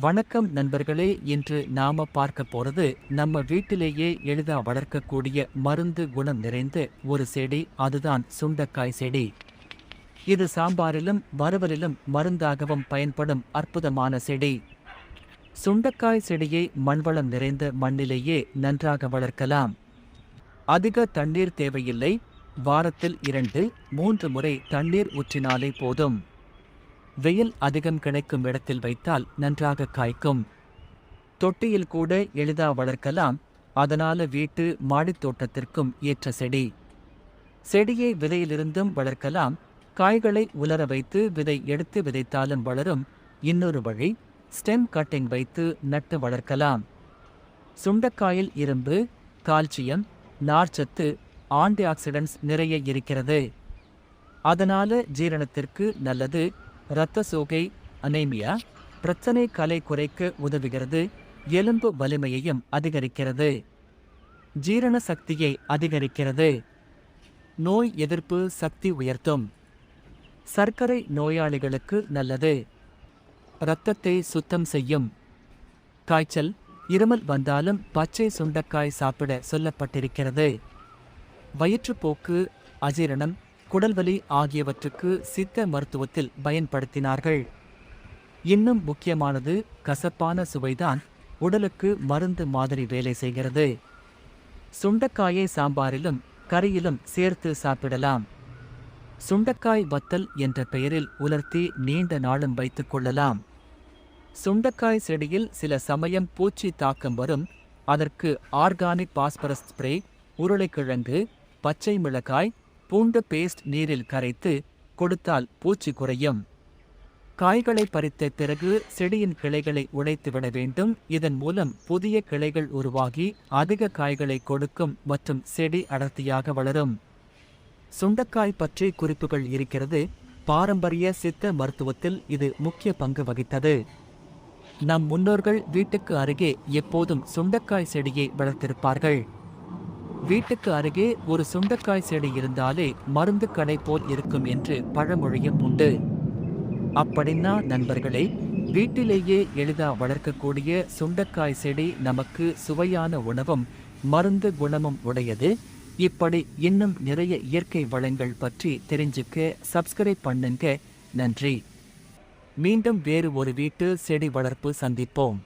வணக்கம் நண்பர்களே இன்று நாம பார்க்க போறது நம்ம வீட்டிலேயே எளிதா வளர்க்கக்கூடிய மருந்து குணம் நிறைந்த ஒரு செடி அதுதான் சுண்டக்காய் செடி. இது சாம்பாரிலும் வறுவலிலும் மருந்தாகவும் பயன்படும் அற்புதமான செடி. சுண்டக்காய் செடியை மண்வளம் நிறைந்த மண்ணிலேயே நன்றாக வளர்க்கலாம். அதிக தண்ணீர் தேவையில்லை வாரத்தில் இரண்டு மூன்று முறை தண்ணீர் ஊற்றினாலே போதும். வெயில் அதிகம் கிடைக்கும் இடத்தில் வைத்தால் நன்றாக காய்க்கும். தொட்டியில் கூட எளிதா வளர்க்கலாம். அதனால வீட்டு மாடித் தோட்டத்திற்கும் ஏற்ற செடி. செடியை விதையிலிருந்தும் வளர்க்கலாம். காய்களை உலர வைத்து விதை எடுத்து விதைத்தாலும் வளரும். இன்னொரு வழி ஸ்டெம் கட்டிங் வைத்து நட்டு வளர்க்கலாம். சுண்டக்காயில் இரும்பு கால்சியம் நார்ச்சத்து ஆன்டி ஆக்சிடென்ட்ஸ் நிறைய இருக்கிறது. அதனால ஜீரணத்திற்கு நல்லது. இரத்த சோகை அனேமியா பிரச்சனை கலை குறைக்க உதவுகிறது எலும்பு வலிமையையும் அதிகரிக்கிறது. ஜீரண சக்தியை அதிகரிக்கிறது. நோய் எதிர்ப்பு சக்தி உயர்த்தும். சர்க்கரை நோயாளிகளுக்கு நல்லது. இரத்தத்தை சுத்தம் செய்யும். காய்ச்சல் இருமல் வந்தாலும் பச்சை சுண்டக்காய் சாப்பிட சொல்லப்பட்டிருக்கிறது. வயிற்றுப்போக்கு அஜீரணம் குடல்வலி ஆகியவற்றுக்கு சித்த மருத்துவத்தில் பயன்படுத்தினார்கள். இன்னும் முக்கியமானது கசப்பான சுவைதான் உடலுக்கு மருந்து மாதிரி வேலை செய்கிறது. சுண்டக்காயை சாம்பாரிலும் கறியிலும் சேர்த்து சாப்பிடலாம். சுண்டக்காய் வத்தல் என்ற பெயரில் உலர்த்தி நீண்ட நாளும் வைத்துக் கொள்ளலாம். சுண்டக்காய் செடியில் சில சமயம் பூச்சி தாக்கம் வரும். அதற்கு ஆர்கானிக் பாஸ்பரஸ் ஸ்ப்ரே உருளைக்கிழங்கு பச்சை மிளகாய் பூண்டு பேஸ்ட் நீரில் கரைத்து கொடுத்தால் பூச்சி குறையும். காய்களை பறித்த பிறகு செடியின் கிளைகளை உடைத்து விட வேண்டும். இதன் மூலம் புதிய கிளைகள் உருவாகி அதிக காய்களை கொடுக்கும் மற்றும் செடி அடர்த்தியாக வளரும். சுண்டக்காய் பற்றி குறிப்புகள் இருக்கிறது. பாரம்பரிய சித்த மருத்துவத்தில் இது முக்கிய பங்கு வகித்தது. நம் முன்னோர்கள் வீட்டுக்கு அருகே எப்போதும் சுண்டக்காய் செடியை வளர்த்திருப்பார்கள். வீட்டுக்கு அருகே ஒரு சுண்டக்காய் செடி இருந்தாலே மருந்து கடை போல் இருக்கும் என்று பழமொழியும் உண்டு. அப்படின்னா நண்பர்களே வீட்டிலேயே எளிதா வளர்க்கக்கூடிய சுண்டக்காய் செடி நமக்கு சுவையான உணவும் மருந்து குணமும் உடையது. இப்படி இன்னும் நிறைய இயற்கை வளங்கள் பற்றி தெரிஞ்சுக்க சப்ஸ்கிரைப் பண்ணுங்க. நன்றி. மீண்டும் வேறு ஒரு வீட்டு செடி வளர்ப்பு சந்திப்போம்.